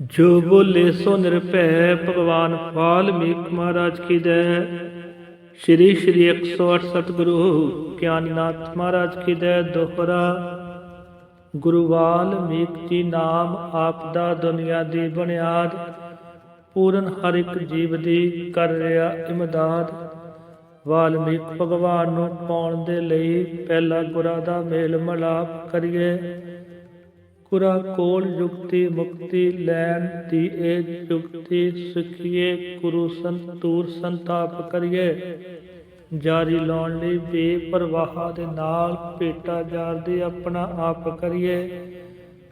ਜੋ ਬੋਲੇ ਸੋ ਨਿਰਭੈ, ਭਗਵਾਨ ਵਾਲਮੀਕ ਮਹਾਰਾਜ ਕੀ ਜੈ। ਸ਼੍ਰੀ ਸ਼੍ਰੀ 108 ਸਤਿਗੁਰੂ ਗਿਆਨਨਾਥ ਮਹਾਰਾਜ ਕੀ ਜੈ, ਦੋਹਰਾ। ਗੁਰੂ ਵਾਲਮੀਕ ਜੀ ਨਾਮ ਆਪ ਦਾ ਦੁਨੀਆ ਦੀ ਬੁਨਿਆਦ, ਪੂਰਨ ਹਰ ਇੱਕ ਜੀਵ ਦੀ ਕਰ ਰਿਹਾ ਇਮਦਾਦ। ਵਾਲਮੀਕ ਭਗਵਾਨ ਨੂੰ ਪਾਉਣ ਦੇ ਲਈ ਪਹਿਲਾ ਗੁਰਾਂ ਦਾ ਮੇਲ ਮਲਾਪ ਕਰੀਏ। ਗੁਰਾ ਕੋਲ ਯੁਕਤੀ ਮੁਕਤੀ ਲੈਣ ਦੀ ਇਹ ਯੁਕਤੀ ਸਿੱਖੀਏ, ਗੁਰੂ ਸੰਤੂਰ ਸੰਤਾਪ ਕਰੀਏ। ਜਾਰੀ ਲਾਉਣ ਲਈ ਬੇਪਰਵਾਹ ਦੇ ਨਾਲ ਭੇਟਾ ਜਾਰਦੇ ਆਪਣਾ ਆਪ ਕਰੀਏ।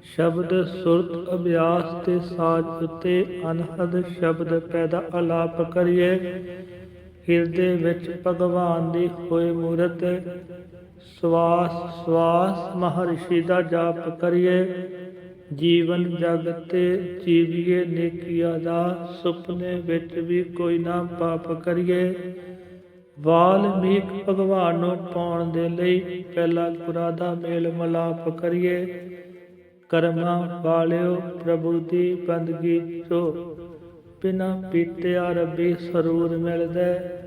ਸ਼ਬਦ ਸੁਰਤ ਅਭਿਆਸ ਤੇ ਸਾਜ ਉਤੇ ਅਨਹਦ ਸ਼ਬਦ ਪੈਦਾ ਅਲਾਪ ਕਰੀਏ। ਹਿਰਦੇ ਵਿੱਚ ਭਗਵਾਨ ਦੀ ਹੋਏ ਮੂਰਤ ਸਵਾਸ ਸਵਾਸ ਮਹਰਸ਼ੀ ਦਾ ਜਾਪ ਕਰੀਏ। ਜੀਵਨ ਜਗ ਤੇ ਜੀਵੀਏ ਨੇਕੀਆਂ ਦਾ ਸੁਪਨੇ ਵਿੱਚ ਵੀ ਕੋਈ ਨਾ ਪਾਪ ਕਰੀਏ। ਵਾਲਮੀਕ ਭਗਵਾਨ ਨੂੰ ਪਾਉਣ ਦੇ ਲਈ ਪਹਿਲਾ ਗੁਰਾਂ ਦਾ ਮੇਲ ਮਲਾਪ ਕਰੀਏ। ਕਰਮਾਂ ਵਾਲਿਓ ਪ੍ਰਭੂ ਦੀ ਬੰਦਗੀ ਚੋ ਬਿਨਾ ਪੀਤਿਆ ਰੱਬੀ ਸਰੂਰ ਮਿਲਦਾ। ਹੈ।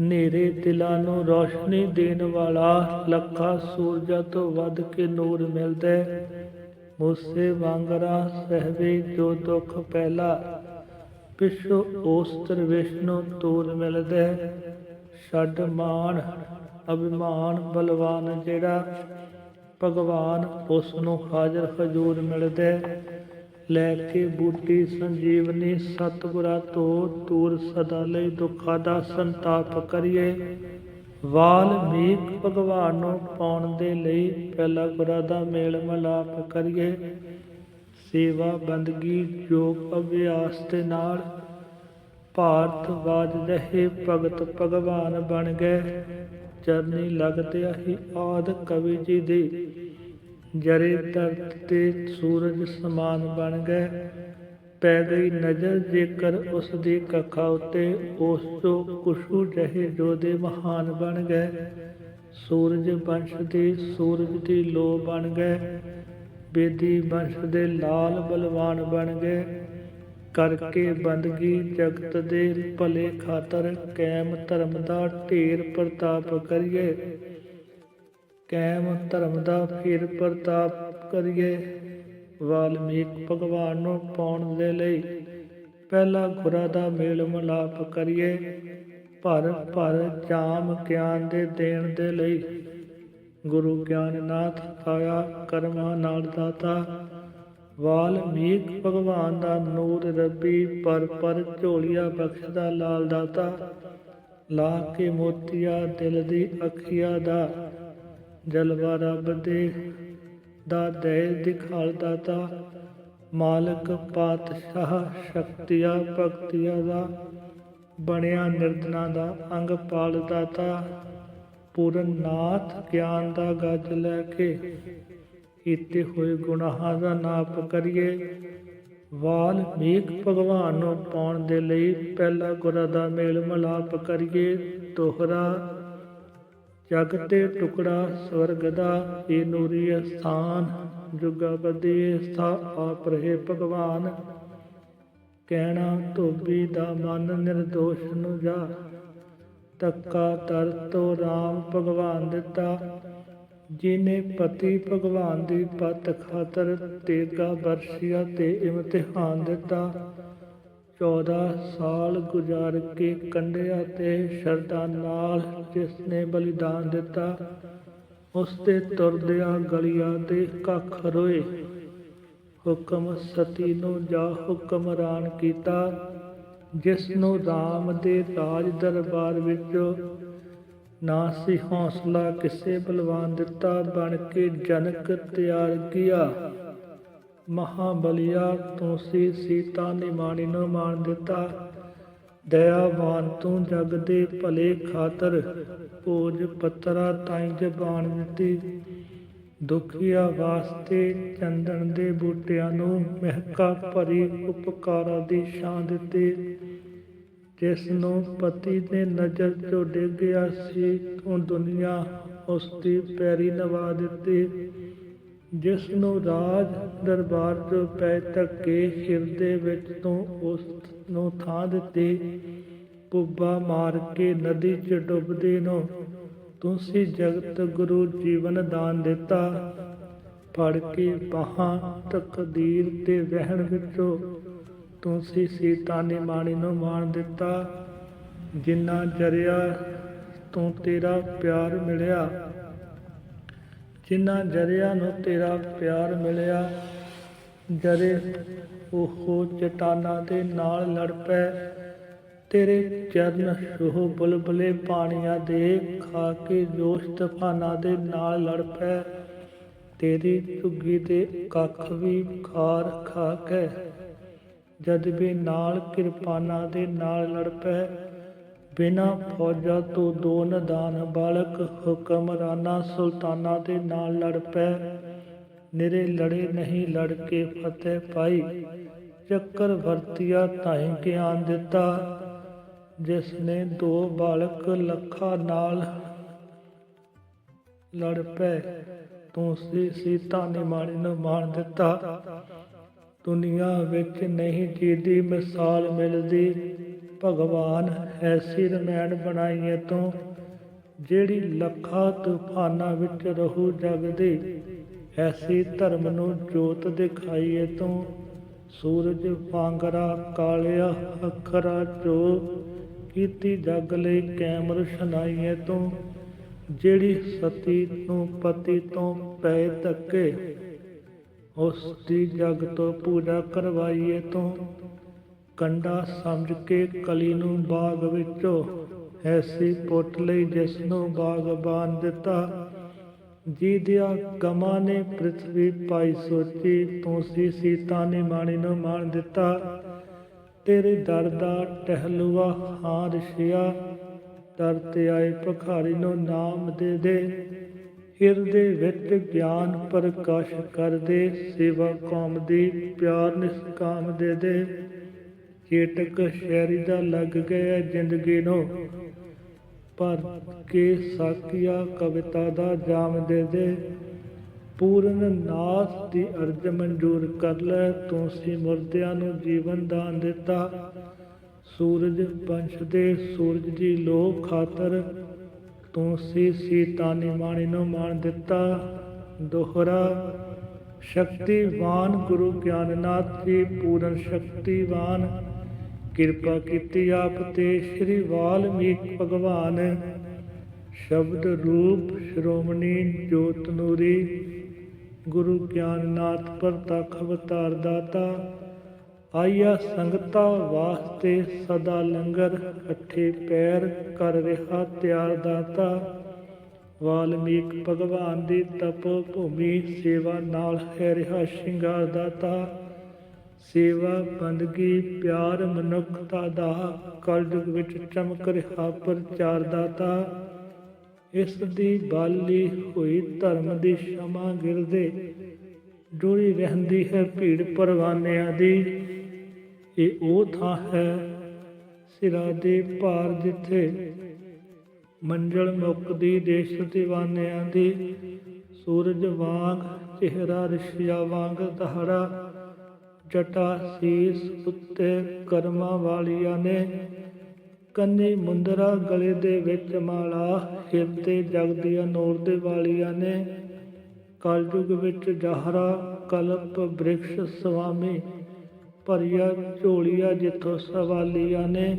ਹਨੇਰੇ ਦਿਲਾਂ ਨੂੰ ਰੋਸ਼ਨੀ ਦੇਣ ਵਾਲਾ ਲੱਖਾਂ ਸੂਰਜਾਂ ਤੋਂ ਵੱਧ ਕੇ ਨੂਰ ਮਿਲਦਾ। ਮੂਸੇ ਵਾਂਗਰਾ ਸਹਵੇ, ਜੋ ਦੁੱਖ ਪਹਿਲਾ। ਪਿਛੋ ਓਸਤਰ ਵਿਸ਼ਨੂੰ ਤੂਰ ਮਿਲਦਾ ਛੱਡ ਮਾਨ ਅਭਿਮਾਨ ਬਲਵਾਨ ਜਿਹੜਾ ਭਗਵਾਨ ਉਸ ਨੂੰ ਹਾਜ਼ਰ ਹਜ਼ੂਰ ਮਿਲਦਾ ਲੈ ਕੇ ਬੂਟੀ ਸੰਜੀਵਨੀ ਸਤਿਗੁਰਾਂ ਤੋਂ ਤੂਰ ਸਦਾ ਲਈ ਦੁੱਖਾਂ ਦਾ ਸੰਤਾਪ ਕਰੀਏ। ਵਾਲਮੀਕ ਭਗਵਾਨ ਨੂੰ ਪਾਉਣ ਦੇ ਲਈ ਪਹਿਲਾ ਗੁਰਾਂ ਦਾ ਮੇਲ ਮਲਾਪ ਕਰੀਏ। ਸੇਵਾ ਬੰਦਗੀ ਯੋਗ ਅਭਿਆਸ ਦੇ ਨਾਲ ਭਾਰਤ ਵਾਜ ਰਹੇ ਭਗਤ ਭਗਵਾਨ ਬਣ ਗਏ। ਚਰਨੀ ਲੱਗਦਿਆ ਹੀ ਆਦ ਕਵੀ ਜੀ ਦੇ ਜਰੇ ਤਰਤ ਤੇ ਸੂਰਜ ਸਮਾਨ ਬਣ ਗਏ। ਪੈ ਗਈ ਨਜ਼ਰ ਜੇਕਰ ਉਸ ਦੀ ਕਖਾ ਉਤੇ ਉਸ ਤੋਂ ਕੁਸ਼ੂ ਜਹੇ ਜੋ ਮਹਾਨ ਬਣ ਗਏ। ਸੂਰਜ ਵੰਸ਼ ਦੇ ਸੂਰਜ ਦੀ ਲੋ ਬਣ ਗਏ। ਬੇਦੀ ਵੰਸ਼ ਦੇ ਲਾਲ ਬਲਵਾਨ ਬਣ ਗਏ। ਕਰਕੇ ਬੰਦਗੀ ਜਗਤ ਦੇ ਭਲੇ ਖਾਤਰ ਕੈਮ ਧਰਮ ਦਾ ਢੇਰ ਪ੍ਰਤਾਪ ਕਰੀਏ। ਕੈਮ ਧਰਮ ਦਾ ਫਿਰ ਪ੍ਰਤਾਪ ਕਰੀਏ। ਵਾਲਮੀਕ ਭਗਵਾਨ ਨੂੰ ਪਾਉਣ ਦੇ ਲਈ ਪਹਿਲਾ ਗੁਰਾਂ ਦਾ ਮੇਲ ਮਲਾਪ ਕਰੀਏ ਭਰ ਭਰ ਜਾਮ ਗਿਆਨ ਦੇ ਦੇਣ ਦੇ ਲਈ ਗੁਰੂ ਗਿਆਨਨਾਥ ਆਇਆ ਕਰਮਾਂ ਨਾਲ ਦਾਤਾ। ਵਾਲਮੀਕ ਭਗਵਾਨ ਦਾ ਨੂਰ ਰੱਬੀ ਪਰ ਪਰ ਝੋਲੀਆ ਬਖਸ਼ਦਾ ਲਾਲ ਦਾਤਾ। ਲਾ ਕੇ ਮੋਤੀਆ ਦਿਲ ਦੀ ਅੱਖੀਆਂ ਦਾ, ਜਲਵਾ ਰੱਬ ਦੇ ਦਾ ਦੇ ਦਿਖਾਲ ਦਾਤਾ ਮਾਲਕ ਪਾਤਸ਼ਾਹ ਸ਼ਕਤੀਆ ਭਗਤੀਆ ਦਾ ਬਣਿਆ ਨਿਰਦਨਾ ਦਾ ਅੰਗ ਪਾਲ ਦਾਤਾ ਪੂਰਨ ਨਾਥ ਗਿਆਨ ਦਾ ਗੱਜ ਲੈ ਕੇ ਕੀਤੇ ਹੋਏ ਗੁਨਾਹਾਂ ਦਾ ਨਾਪ ਕਰੀਏ। ਵਾਲਮੀਕ ਭਗਵਾਨ ਨੂੰ ਪਾਉਣ ਦੇ ਲਈ ਪਹਿਲਾ ਗੁਰਾਂ ਦਾ ਮੇਲ ਮਲਾਪ ਕਰੀਏ। ਦੋਹਰਾ ਜਗ ਤੇ ਟੁਕੜਾ ਸਵਰਗ ਦਾ ਇਹ ਨੂਰੀ ਸਥਾਨ ਜੁਗਾ ਬਦੀ ਆਪ ਰਹੇ ਭਗਵਾਨ। ਕਹਿਣਾ ਧੋਬੀ ਦਾ ਮਨ ਨਿਰਦੋਸ਼ ਨੂੰ ਜਾ ਤੱਕਾ ਦਰ ਤੋਂ RAM ਭਗਵਾਨ ਦਿੱਤਾ। ਜਿਨੇ ਪਤੀ ਭਗਵਾਨ ਦੀ ਪਤ ਖਾਤਰ ਤੇਗਾ ਵਰਸ਼ੀਆ ਤੇ ਇਮਤਿਹਾਨ ਦਿੱਤਾ। 14 ਸਾਲ ਗੁਜ਼ਾਰ ਕੇ ਕੰਡਿਆ ਤੇ ਸ਼ਰਧਾ ਨਾਲ ਜਿਸ ਨੇ ਬਲੀਦਾਨ ਦਿੱਤਾ ਉਸ ਤੇ ਤੁਰਦਿਆਂ ਗਲੀਆਂ ਦੇ ਕੱਖ ਰੋਏ। ਹੁਕਮ ਸਤੀ ਨੂੰ ਜਾ ਹੁਕਮਰਾਨ ਕੀਤਾ ਜਿਸ ਨੂੰ RAM ਦੇ ਰਾਜ ਦਰਬਾਰ ਵਿੱਚ ਨਾ ਸੀ ਹੌਸਲਾ ਕਿਸੇ ਬਲਵਾਨ ਦਿੱਤਾ, ਬਣ ਕੇ ਜਨਕ ਤਿਆਰ ਕੀਆ ਮਹਾਬਲੀਆ ਤੂੰ ਸੀ, ਸੀਤਾ ਨਿਮਾਣੀ ਨੂੰ ਮਾਣ ਦਿੱਤਾ। ਦਇਆਵਾਨ ਤੂੰ ਜਗ ਦੇ ਭਲੇ ਖਾਤਰ ਭੋਜ ਪਤਰਾ ਤਾਈ ਜ਼ਬਾਨ ਦਿੱਤੀ। ਦੁਖੀਆ ਵਾਸਤੇ ਚੰਦਨ ਦੇ ਬੂਟਿਆਂ ਨੂੰ ਮਹਿਕਾ ਭਰੀ ਉਪਕਾਰਾਂ ਦੀ ਛਾਂ ਦਿੱਤੀ। ਜਿਸ ਨੂੰ ਪਤੀ ਨੇ ਨਜ਼ਰ ਚੋਂ ਡਿੱਗਿਆ ਸੀ ਤੂੰ ਦੁਨੀਆ ਉਸ ਦੀ ਪੈਰੀ ਨਵਾ ਦਿੱਤੀ। ਜਿਸ ਨੂੰ ਰਾਜ ਦਰਬਾਰ ਤੋਂ ਪੈ ਧੱਕੇ ਹਿਰਦੇ ਵਿੱਚ ਤੋਂ ਉਸ ਨੂੰ ਥਾਂ ਦਿੱਤੀ, ਪੁੱਬਾ ਮਾਰ ਕੇ ਨਦੀ ਚ ਡੁੱਬਦੇ ਨੂੰ ਤੁਸੀਂ ਜਗਤ ਗੁਰੂ ਜੀਵਨ ਦਾਨ ਦਿੱਤਾ। ਫੜ ਕੇ ਬਾਹਾਂ ਤਕਦੀਰ ਤੇ ਵਹਿਣ ਵਿੱਚੋਂ ਤੁਸੀਂ ਸੀਤਾ ਨੇ ਮਾਣੀ ਨੂੰ ਮਾਣ ਦਿੱਤਾ। ਜਿੰਨਾ ਜਰਿਆ ਤੋਂ ਤੇਰਾ ਪਿਆਰ ਮਿਲਿਆ ਜਿਨ੍ਹਾਂ ਜਰਿਆਂ ਨੂੰ ਤੇਰਾ ਪਿਆਰ ਮਿਲਿਆ, ਜਰੇ ਉਹ ਚਟਾਨਾਂ ਦੇ ਨਾਲ ਲੜ ਪੈ। ਤੇਰੇ ਚਰਨ ਛੋਹ ਬੁਲਬਲੇ ਪਾਣੀਆਂ ਦੇ ਖਾ ਕੇ ਜੋਸ਼ ਤੂਫਾਨਾਂ ਦੇ ਨਾਲ ਲੜ ਪੈ। ਤੇਰੀ ਝੁੱਗੀ ਦੇ ਕੱਖ ਵੀ ਖਾਰ ਖਾ ਕੇ, ਜਦ ਵੀ ਨਾਲ ਕਿਰਪਾਨਾਂ ਦੇ ਨਾਲ ਲੜ ਪੈ। ਬਿਨਾ ਫੌਜਾਂ ਤੋਂ ਦੋ ਨਦਾਨ ਬਾਲਕ ਹੁਕਮਰਾਨਾ ਸੁਲਤਾਨਾਂ ਦੇ ਨਾਲ ਲੜ ਪੈ। ਨਿਰੇ ਲੜੇ ਨਹੀਂ ਲੜ ਕੇ ਫਤਿਹ ਪਾਈ। ਚੱਕਰ ਵਰਤਿਆ ਤਾਈ ਗਿਆਨ ਦਿੱਤਾ, ਜਿਸ ਨੇ ਦੋ ਬਾਲਕ ਲੱਖਾਂ ਨਾਲ ਲੜ ਪੈ। ਤੂੰ ਸੀ ਸੀਤਾ ਨੇ ਮਾਣੀ ਨੂੰ ਮਾਣ ਦਿੱਤਾ। ਦੁਨੀਆ ਵਿੱਚ ਨਹੀਂ ਜੀਦੀ ਮਿਸਾਲ ਮਿਲਦੀ। ਭਗਵਾਨ ਐਸੀ ਰਮੈਣ ਬਣਾਈਏ ਤੋਂ। ਜਿਹੜੀ ਲੱਖਾਂ ਤੂਫਾਨਾਂ ਵਿੱਚ ਰਹੂ ਜਗ ਜਗਦੀ ਐਸੀ ਧਰਮ ਨੂੰ ਜੋਤ ਦਿਖਾਈਏ ਤੋਂ। ਸੂਰਜ ਵਾਂਗਰਾ, ਕਾਲਿਆ ਅੱਖਰਾ ਜੋ ਕੀਤੀ ਜਗ ਲਈ ਕੈਮਰ ਰੁਸ਼ਨਾਈਏ ਤੋਂ। ਜਿਹੜੀ ਸਤੀ ਨੂੰ ਪਤੀ ਤੋਂ ਪੈ ਧੱਕੇ ਉਸ ਦੀ ਜਗ ਤੋਂ ਪੂਜਾ ਕਰਵਾਈਏ ਤੋਂ। ਕੰਡਾ ਸਮਝ ਕੇ ਕਲੀ ਨੂੰ ਬਾਗ ਵਿੱਚੋਂ ਐਸੀ ਪੁੱਟ ਲਈ ਜਿਸ ਨੂੰ ਬਾਗਬਾਨ ਦਿੱਤਾ। ਜੀ ਦਿਆ ਗਮਾ ਨੇ ਪ੍ਰithvi ਪਾਈ ਸੋਚੀ, ਤੂੰ ਸੀ ਸੀਤਾ ਨੇ ਮਾਣੀ ਨੂੰ ਮਾਣ ਦਿੱਤਾ। ਤੇਰੇ ਦਰ ਦਾ ਟਹਿਲੂਆ ਹਾਂ ਰਿਸ਼ਿਆ, ਦਰ ਤੇ ਆਏ ਭਖਾਰੀ ਨੂੰ ਨਾਮ ਦੇ ਦੇ। ਹਿਰਦੇ ਵਿੱਚ ਗਿਆਨ ਪ੍ਰਕਾਸ਼ ਕਰ ਦੇ, ਸੇਵਾ ਕੌਮ ਦੀ ਪਿਆਰ ਨਿਸਕਾਮ ਦੇ ਦੇ। ਚੇਟਕ ਸ਼ਹਿਰੀ ਦਾ ਲੱਗ ਗਿਆ ਜ਼ਿੰਦਗੀ ਨੂੰ। ਭਰ ਕੇ ਸਾਖੀਆ ਕਵਿਤਾ ਦਾ ਜਾਮ ਦੇ ਦੇ। ਪੂਰਨ ਨਾਥ ਦੀ ਅਰਜ ਮਨਜ਼ੂਰ ਕਰ ਲੈ ਤੂੰ ਸੀ ਮੁਰਦਿਆਂ ਨੂੰ ਜੀਵਨ ਦਾਨ ਦਿੱਤਾ। ਸੂਰਜ ਵੰਸ਼ ਦੇ ਸੂਰਜ ਦੀ ਲੋਕ ਖਾਤਰ ਤੂੰ ਸੀ ਸੀਤਾ ਨੇ ਮਾਣੀ ਨੂੰ ਮਾਣ ਦਿੱਤਾ। ਦੋਹਰਾ ਸ਼ਕਤੀਵਾਨ ਗੁਰੂ ਗਿਆਨਨਾਥ ਜੀ, ਪੂਰਨ ਸ਼ਕਤੀਵਾਨ ਕਿਰਪਾ ਕੀਤੀ ਆਪ ਤੇ ਸ੍ਰੀ ਵਾਲਮੀਕ ਭਗਵਾਨ। ਸ਼ਬਦ ਰੂਪ ਸ਼੍ਰੋਮਣੀ ਜੋਤ ਨੂਰੀ, ਗੁਰੂ ਗਿਆਨਨਾਥ ਪ੍ਰਤਖ ਅਵਤਾਰ ਦਾਤਾ ਆਇਆ ਸੰਗਤਾ ਵਾਸਤੇ ਸਦਾ ਲੰਗਰ ਇਕੱਠੇ ਪੈਰ ਕਰ ਰਿਹਾ ਤਿਆਰ ਦਾਤਾ। ਵਾਲਮੀਕ ਭਗਵਾਨ ਦੀ ਤਪ ਭੂਮੀ ਸੇਵਾ ਨਾਲ ਹੈ ਰਿਹਾ ਸ਼ਿੰਗਾਰ ਦਾਤਾ। ਸੇਵਾ ਬੰਦਗੀ ਪਿਆਰ ਮਨੁੱਖਤਾ ਦਾ ਕਲਯੁਗ ਵਿੱਚ ਚਮਕ ਰਿਹਾ ਪ੍ਰਚਾਰ ਦਾਤਾ ਇਸ ਦੀ ਬਾਲੀ ਹੋਈ ਧਰਮ ਦੀ ਸ਼ਮਾ ਗਿਰਦੇ, ਜੁੜੀ ਰਹਿੰਦੀ ਹੈ ਭੀੜ ਪਰਵਾਨਿਆਂ ਦੀ। ਇਹ ਉਹ ਥਾਂ ਹੈ ਸਿਰਾ ਦੇ ਭਾਰ ਜਿੱਥੇ ਮੰਜ਼ਲ ਮੁਕਦੀ ਦੇਸ਼ ਦੀਵਾਨਿਆਂ ਦੀ। ਸੂਰਜ ਵਾਂਗ, ਚਿਹਰਾ, ਰਿਸ਼ਿਆ ਵਾਂਗ ਦਹੜਾ ਜਟਾ ਸੀਸ ਉੱਤੇ ਕਰਮਾਂ ਵਾਲੀਆਂ ਨੇ। ਕੰਨੀ ਮੁੰਦਰਾ ਗਲੇ ਦੇ ਵਿੱਚ ਮਾਲਾ, ਹਿਰਦੇ ਜਗਦੀਆਂ ਨੂਰ ਦੇ ਵਾਲੀਆਂ ਨੇ। ਕਲਯੁਗ ਵਿੱਚ ਜਹਰਾ, ਕਲਪ, ਬ੍ਰਿਕਸ਼ ਸੁਆਮੀ ਭਰੀਆ ਝੋਲੀਆ ਜਿੱਥੋਂ ਸਵਾਲੀਆਂ ਨੇ।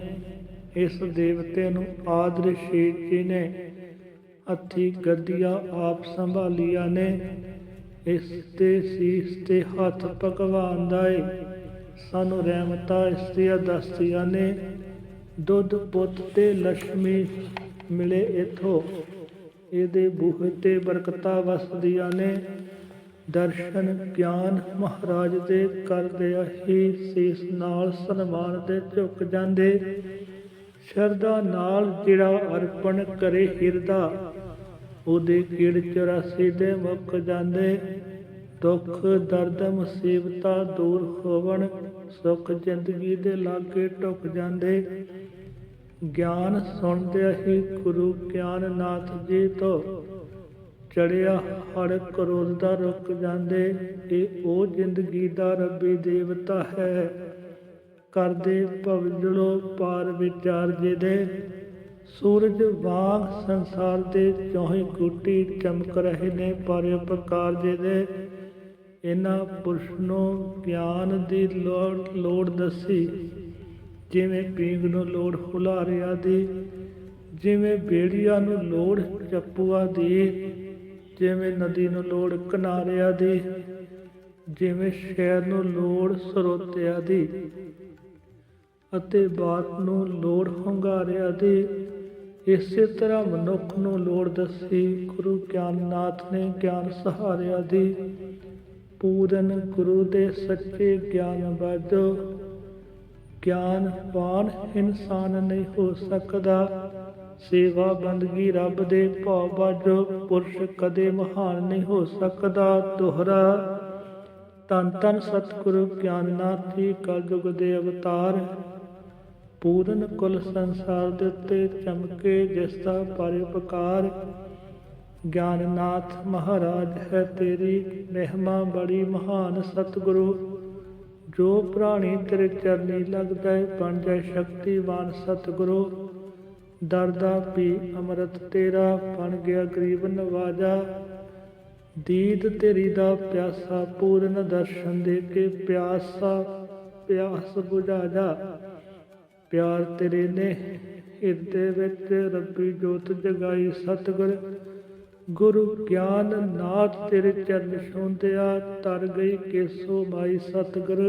ਇਸ ਦੇਵਤੇ ਨੂੰ ਆਦਰਸ਼ੀ ਜੀ ਨੇ ਹੱਥੀ ਗੱਦੀਆਂ ਆਪ ਸੰਭਾਲੀਆਂ ਨੇ। ਇਸ ਤੇ ਸੀਸ ਤੇ ਹੱਥ ਭਗਵਾਨ ਦਾ ਏ ਸਾਨੂੰ ਰਹਿਮਤਾਂ ਇਸ ਦੀਆਂ ਦਸਤੀਆਂ ਨੇ। ਦੁੱਧ, ਪੁੱਤ ਤੇ ਲక్ష్ਮੀ ਮਿਲੇ ਇਥੋਂ। ਇਹਦੇ ਬੂਹੇ ਤੇ ਬਰਕਤਾਂ ਵਸਦੀਆਂ ਨੇ। ਦਰਸ਼ਨ, ਗਿਆਨ ਮਹਾਰਾਜ ਦੇ ਕਰਦੇ ਹੀ ਸੀਸ ਨਾਲ ਸਨਮਾਨ ਦੇ ਝੁਕ ਜਾਂਦੇ। ਸ਼ਰਧਾ ਨਾਲ ਜਿਹੜਾ ਅਰਪਣ ਕਰੇ ਹਿਰਦਾ ਉਹਦੇ ਕੀੜ 84 ਦੇ ਮੁੱਕ ਜਾਂਦੇ, ਦੁੱਖ, ਦਰਦ, ਮੁਸੀਬਤਾਂ ਦੂਰ ਹੋਵਣ, ਸੁਖ ਜ਼ਿੰਦਗੀ ਦੇ ਲਾਗੇ ਟੁੱਕ ਜਾਂਦੇ। ਗਿਆਨ ਸੁਣਦੇ ਹੀ ਗੁਰੂ ਗਿਆਨਨਾਥ ਜੀ ਤੋਂ ਚੜਿਆ ਹੜ ਕਰੋਧ ਦਾ ਰੁਕ ਜਾਂਦੇ, ਇਹ ਉਹ ਜ਼ਿੰਦਗੀ ਦਾ ਰੱਬੀ ਦੇਵਤਾ ਹੈ। ਕਰਦੇ ਭਵਜਲੋ ਪਾਰ ਵਿਚਾਰ ਜਿਹਦੇ ਸੂਰਜ ਵਾਂਗ ਸੰਸਾਰ ਦੇ ਚੌਹੀ ਗੁੱਟੀ ਚਮਕ ਰਹੇ ਨੇ, ਪਰ ਉਪਕਾਰ ਜਿਹਦੇ ਇਹਨਾਂ ਪੁਰਸ਼ ਨੂੰ ਗਿਆਨ ਦੀ ਲੋੜ ਲੋੜ ਦੱਸੀ। ਜਿਵੇਂ ਪੀਂਗ ਨੂੰ ਲੋੜ ਹੁਲਾਰਿਆਂ ਦੀ, ਜਿਵੇਂ ਬੇੜੀਆਂ ਨੂੰ ਲੋੜ ਚੱਪੂਆਂ ਦੀ, ਜਿਵੇਂ ਨਦੀ ਨੂੰ ਲੋੜ ਕਿਨਾਰਿਆਂ ਦੀ, ਜਿਵੇਂ ਸ਼ਹਿਰ ਨੂੰ ਲੋੜ ਸਰੋਤਿਆਂ ਦੀ ਅਤੇ ਬਾਤ ਨੂੰ ਲੋੜ ਹੁੰਗਾਰਿਆਂ ਦੀ। ਇਸੇ ਤਰ੍ਹਾਂ ਮਨੁੱਖ ਨੂੰ ਲੋੜ ਦੱਸੀ ਗੁਰੂ ਗਿਆਨਨਾਥ ਨੇ ਗਿਆਨ ਸਹਾਰਿਆ ਦੀ। ਪੂਰਨ ਗੁਰੂ ਦੇ ਸੱਚੇ ਗਿਆਨ ਬਾਝੋ ਗਿਆਨਵਾਨ ਇਨਸਾਨ ਨਹੀਂ ਹੋ ਸਕਦਾ। ਸੇਵਾ ਬੰਦਗੀ ਰੱਬ ਦੇ ਭਾਵ ਬਾਝੋ ਪੁਰਸ਼ ਕਦੇ ਮਹਾਨ ਨਹੀਂ ਹੋ ਸਕਦਾ। ਦੁਹਰਾ ਤਨ ਤਨ ਸਤਿਗੁਰੂ ਗਿਆਨਨਾਥ ਜੀ, ਕਲਯੁਗ ਦੇ ਅਵਤਾਰ ਪੂਰਨ ਕੁਲ ਸੰਸਾਰ ਦੇ ਉੱਤੇ ਚਮਕੇ ਜਿਸ ਦਾ ਪਰਉਪਕਾਰ ਗਿਆਨਨਾਥ ਮਹਾਰਾਜ ਹੈ, ਤੇਰੀ ਮਹਿਮਾ ਬੜੀ ਮਹਾਨ ਸਤਿਗੁਰੂ, ਜੋ ਪ੍ਰਾਣੀ ਤੇਰੇ ਚਰਨੀ ਲੱਗਦਾ ਹੈ ਬਣ ਜਾਏ ਸ਼ਕਤੀਵਾਨ ਸਤਿਗੁਰੂ। ਦਰਦਾ ਪੀ ਅੰਮ੍ਰਿਤ ਤੇਰਾ, ਬਣ ਗਿਆ ਗਰੀਬ ਨਵਾਜਾ। ਦੀਦ ਤੇਰੀ ਦਾ ਪਿਆਸਾ, ਪੂਰਨ ਦਰਸ਼ਨ ਦੇ ਕੇ ਪਿਆਸਾ, ਪਿਆਸ ਬੁਝਾ ਜਾ ਪਿਆਰ ਤੇਰੇ ਨੇ ਹਿਰਦੇ ਵਿੱਚ ਰੱਬੀ ਜੋਤ ਜਗਾਈ। ਸਤਿਗੁਰ, ਗੁਰੂ ਗਿਆਨ ਨਾਥ ਤੇਰੇ ਚਰਨ ਛੋਂਦਿਆ, ਤਰ ਗਈ ਕੇਸੋ ਮਾਈ। ਸਤਿਗੁਰ,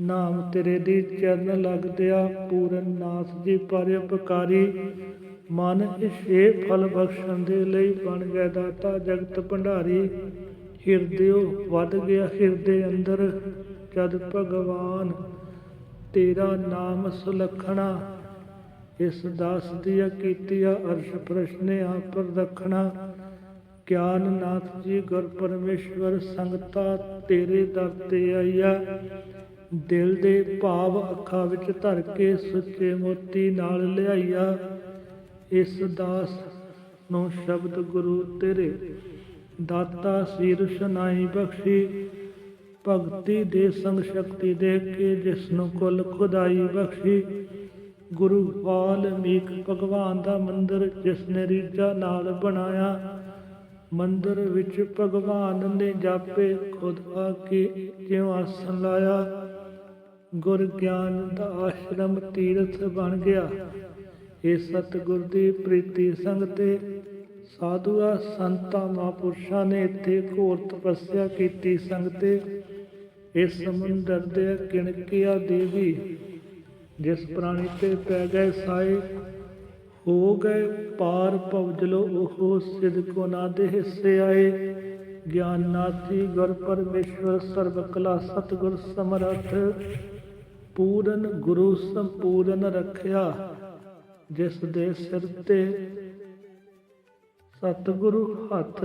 ਨਾਮ ਤੇਰੇ ਦੀ ਚਰਨ ਲੱਗਦਿਆ, ਪੂਰਨ ਨਾਥ ਜੀ ਪਰ ਉਪਕਾਰੀ। ਮਨ ਇਸੇ ਫਲ ਬਖਸ਼ਣ ਦੇ ਲਈ ਬਣ ਗਿਆ ਦਾਤਾ, ਜਗਤ ਭੰਡਾਰੀ। ਹਿਰਦਿਓ ਵੱਧ ਗਿਆ, ਹਿਰਦੇ ਅੰਦਰ ਜਦ ਭਗਵਾਨ ਤੇਰਾ ਨਾਮ ਸੁਲਖਣਾ। ਇਸ ਦਾਸ ਦੀਆਂ ਕੀਤੀਆਂ ਅਰਸ਼ ਪ੍ਰਸ਼ਨੇ ਪਰ ਰੱਖਣਾ ਗਿਆਨ ਨਾਥ ਜੀ ਗੁਰ ਪਰਮੇਸ਼ਵਰ ਸੰਗਤਾ ਤੇਰੇ ਦਰ ਤੇ ਆਈਆ। ਦਿਲ ਦੇ ਭਾਵ ਅੱਖਾਂ ਵਿੱਚ ਧਰ ਕੇ ਸੁੱਚੇ ਮੋਤੀ ਨਾਲ ਲਿਆਈਆ। ਇਸ ਦਾਸ ਨੂੰ ਸ਼ਬਦ ਗੁਰੂ ਤੇਰੇ। ਦਾਤਾ ਸਿਰ ਸੁਨਾਈ ਬਖਸ਼ੀ। ਭਗਤੀ ਦੇ ਸੰਗ ਸ਼ਕਤੀ ਦੇ ਕੇ ਜਿਸ ਨੂੰ ਕੁਲ ਖੁਦਾਈ ਬਖਸ਼ੀ, ਗੁਰੂ ਵਾਲਮੀਕ ਭਗਵਾਨ ਦਾ ਮੰਦਿਰ ਜਿਸ ਨੇ ਰੀਝਾਂ ਨਾਲ ਬਣਾਇਆ, ਮੰਦਿਰ ਵਿੱਚ ਭਗਵਾਨ ਨੇ ਜਾਪੇ, ਖੁਦ ਆ ਕੇ ਜਿਉ ਆਸਣ ਲਾਇਆ, ਗੁਰ ਗਿਆਨ ਦਾ ਆਸ਼ਰਮ ਤੀਰਥ ਬਣ ਗਿਆ। ਇਹ ਸਤਿਗੁਰ ਦੀ ਪ੍ਰੀਤੀ ਸੰਗ ਤੇ ਸਾਧੂਆ, ਸੰਤਾਂ, ਮਹਾਂਪੁਰਸ਼ਾਂ ਨੇ ਇੱਥੇ ਘੋਰ ਤਪੱਸਿਆ ਕੀਤੀ ਸੰਗ ਤੇ ਇਸ ਸਮੁੰਦਰ ਦੇ ਕਿਣਕਿਆ ਦੇਵੀ ਜਿਸ ਪ੍ਰਾਣੀ ਤੇ ਪੈ ਗਏ ਸਾਏ, ਹੋ ਗਏ ਪਾਰ ਭਵਜਲੋ ਉਹ ਸਿਧ ਕੋ ਨਾ ਦੇ ਹਿੱਸੇ ਆਏ। ਗਿਆਨਾਤੀ ਗੁਰ ਪਰਮੇਸ਼ਵਰ ਸਰਬ ਕਲਾ ਸਤਿਗੁਰ ਸਮਰਥ, ਪੂਰਨ ਗੁਰੂ ਸੰਪੂਰਨ ਰੱਖਿਆ, ਜਿਸ ਦੇ ਸਿਰ ਤੇ ਸਤਿਗੁਰੂ ਹੱਥ